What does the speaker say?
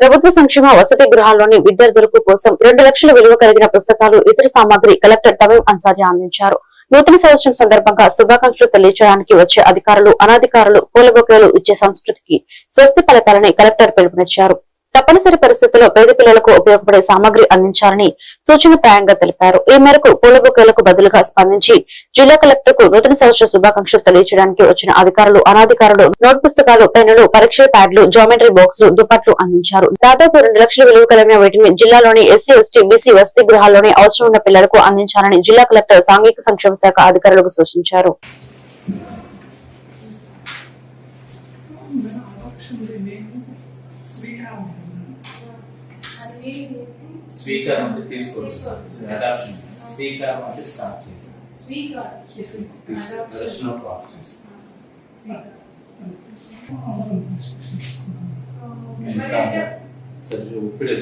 ప్రభుత్వ సంక్షేమ వసతి గృహాల్లోని విద్యార్థులకు కోసం రెండు లక్షల విలువ కలిగిన పుస్తకాలు ఇతర సామాగ్రి కలెక్టర్ తమీం అన్సారీ అందించారు. నూతన సంవత్సరం సందర్భంగా శుభాకాంక్షలు తెలియజేయడానికి వచ్చే అధికారులు అనాధికారులు పూల బొకేలు ఇచ్చే సంస్కృతికి స్వస్తి పలకాలని కలెక్టర్ పిలుపునిచ్చారు. తప్పనిసరి పరిస్థితుల్లో పేద పిల్లలకు ఉపయోగపడే సామాగ్రి అందించాలని సూచన ప్రాయంగా తెలిపారు. ఈ మేరకు పూల బొకేలకు బదులుగా స్పందించి జిల్లా కలెక్టర్కు నూతన సంవత్సర శుభాకాంక్షలు తెలియజేయడానికి వచ్చిన అధికారులు అనాధికారులు నోట్ పుస్తకాలు పెన్నులు పరీక్ష ప్యాడ్లు జామెట్రీ బాక్సులు దుప్పట్లు అందించారు. దాదాపు రెండు లక్షల విలువ కలిగిన వీటిని జిల్లాలోని ఎస్సీ ఎస్టీ బీసీ వసతి గృహాల్లోని అవసరం ఉన్న పిల్లలకు అందించాలని జిల్లా కలెక్టర్ సాంఘిక సంక్షేమ శాఖ అధికారులకు సూచించారు. స్వీకారం అంటే తీసుకోవచ్చు. అడాప్షన్ స్వీకారం అంటే స్టార్ట్ చేయడం ప్రదర్శన ప్రాసెస్ సరే ఇప్పుడు